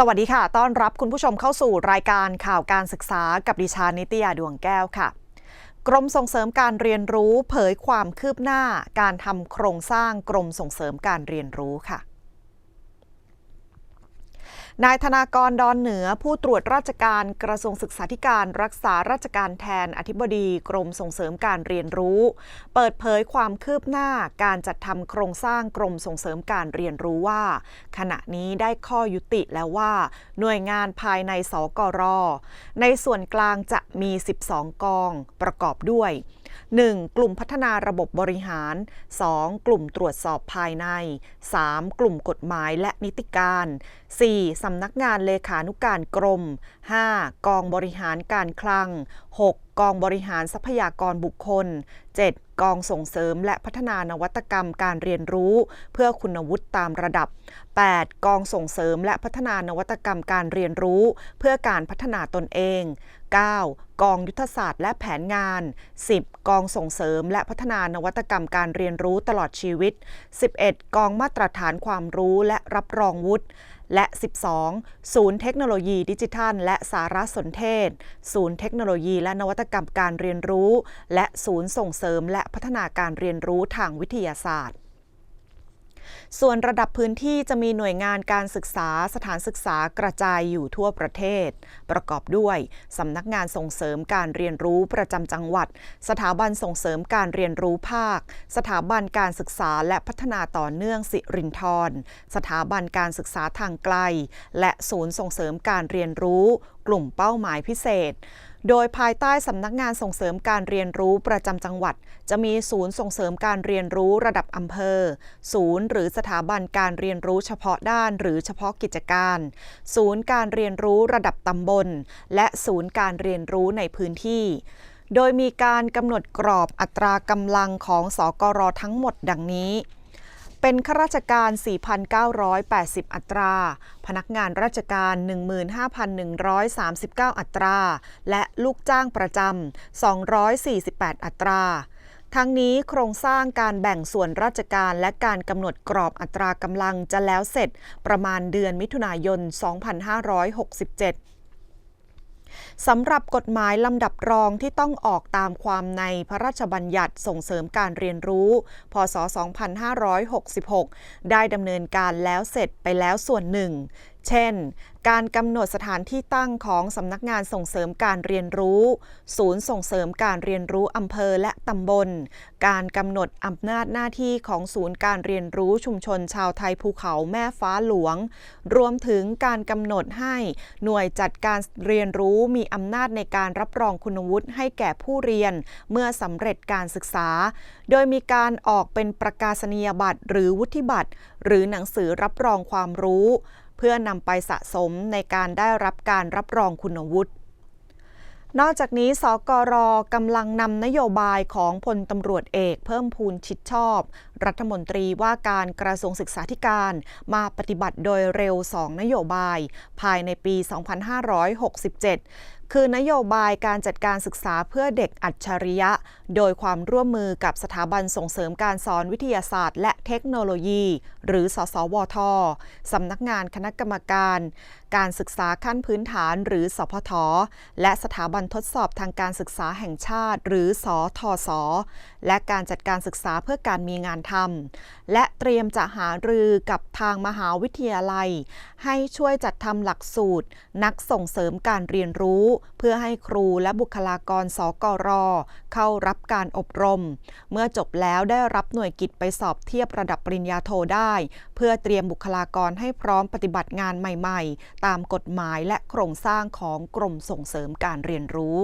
สวัสดีค่ะ ต้อนรับคุณผู้ชมเข้าสู่รายการข่าวการศึกษากับดิฉันนิตยาดวงแก้วค่ะ กรมส่งเสริมการเรียนรู้เผยความคืบหน้าการทำโครงสร้างกรมส่งเสริมการเรียนรู้ค่ะ นายธนากรดอนเหนือผู้ตรวจราชการกระทรวงศึกษาธิการรักษาราชการแทนอธิบดีกรมส่งเสริมการเรียนรู้ เปิดเผยความคืบหน้าการจัดทำโครงสร้างกรมส่งเสริมการเรียนรู้ว่า ขณะนี้ได้ข้อยุติแล้วว่า หน่วยงานภายในสกรในส่วนกลางจะมี 12 กองประกอบด้วย 1. กลุ่มพัฒนาระบบบริหาร 2. กลุ่มตรวจสอบภายใน 3. กลุ่มกฎหมายและนิติการ 4. สำนักงานเลขานุการกรม 5. กองบริหารการคลัง 6. กองบริหารทรัพยากรบุคคล 7. กองส่งเสริมและพัฒนานวัตกรรมการเรียนรู้ เพื่อคุณวุฒิตามระดับ 8. กองส่งเสริมและพัฒนานวัตกรรมการเรียนรู้ เพื่อการพัฒนาตนเอง 9. กองยุทธศาสตร์และแผนงาน 10. กองส่งเสริมและพัฒนานวัตกรรมการเรียนรู้ตลอดชีวิต 11. กองมาตรฐานความรู้และรับรองวุฒิ และ 12 ศูนย์เทคโนโลยีดิจิทัล และสารสนเทศ ศูนย์เทคโนโลยี และนวัตกรรมการเรียนรู้ และศูนย์ส่งเสริมและพัฒนาการเรียนรู้ทางวิทยาศาสตร์ ส่วนระดับพื้นที่จะมีหน่วยงานการศึกษาสถานศึกษากระจายอยู่ทั่วประเทศ ประกอบด้วยสำนักงานส่งเสริมการเรียนรู้ประจำจังหวัด สถาบันส่งเสริมการเรียนรู้ภาค สถาบันการศึกษาและพัฒนาต่อเนื่องสิรินทรสถาบันการศึกษาทางไกล และศูนย์ส่งเสริมการเรียนรู้ กลุ่มเป้าหมายพิเศษ โดยภายใต้สำนักงานส่งเสริมการเรียนรู้ประจำจังหวัด จะมีศูนย์ส่งเสริมการเรียนรู้ระดับอำเภอ ศูนย์หรือสถาบันการเรียนรู้เฉพาะด้านหรือเฉพาะกิจการ ศูนย์การเรียนรู้ระดับตำบล และศูนย์การเรียนรู้ในพื้นที่โดยมีการกำหนดกรอบอัตรากำลังของสกรทั้งหมดดังนี้ เป็นข้าราชการ 4,980 อัตรา พนักงานราชการ 15,139 อัตรา และลูกจ้างประจำ 248 อัตราทั้งนี้โครงสร้างการแบ่งส่วนราชการและการกำหนดกรอบอัตรากำลังจะแล้วเสร็จประมาณเดือนมิถุนายน 2567 สำหรับกฎหมายลำดับรองที่ต้องออกตามความในพระราชบัญญัติส่งเสริมการเรียนรู้ พศ 2566 ได้ดำเนินการแล้วเสร็จไปแล้วส่วนหนึ่ง เช่น การกำหนดสถานที่ตั้งของสำนักงานส่งเสริมการเรียนรู้ ศูนย์ส่งเสริมการเรียนรู้อำเภอและตำบล การกำหนดอำนาจหน้าที่ของศูนย์การเรียนรู้ชุมชนชาวไทยภูเขาแม่ฟ้าหลวง รวมถึงการกำหนดให้หน่วยจัดการเรียนรู้มีอำนาจในการรับรองคุณวุฒิให้แก่ผู้เรียน เมื่อสำเร็จการศึกษา โดยมีการออกเป็นประกาศนียบัตรหรือวุฒิบัตรหรือหนังสือรับรองความรู้ เพื่อนำไปสะสมในการได้รับการรับรองคุณวุฒินอกจากนี้ สกรกำลังนำนโยบายของพลตำรวจเอกเพิ่มพูนชิดชอบรัฐมนตรีว่าการกระทรวงศึกษาธิการ มาปฏิบัติโดยเร็ว 2 นโยบาย ภายในปี 2567 คือนโยบายการจัดการศึกษาเพื่อเด็กอัจฉริยะ โดยความร่วมมือกับสถาบันส่งเสริมการสอนวิทยาศาสตร์ และเทคโนโลยี หรือ สสวท สำนักงานคณะกรรมการ การศึกษาขั้นพื้นฐาน หรือ สพท และสถาบันทดสอบทางการศึกษาแห่งชาติ หรือสอทศและการจัดการศึกษาเพื่อการมีงานทำและเตรียมจะหารือกับทางมหาวิทยาลัย ให้ช่วยจัดทำหลักสูตร นักส่งเสริมการเรียนรู้ เพื่อให้ครูและบุคลากรสกร เข้ารับการอบรม เมื่อจบแล้วได้รับหน่วยกิจไปสอบเทียบระดับปริญญาโทได้ เพื่อเตรียมบุคลากรให้พร้อมปฏิบัติงานใหม่ ๆ ตามกฎหมายและโครงสร้างของกรมส่งเสริมการเรียนรู้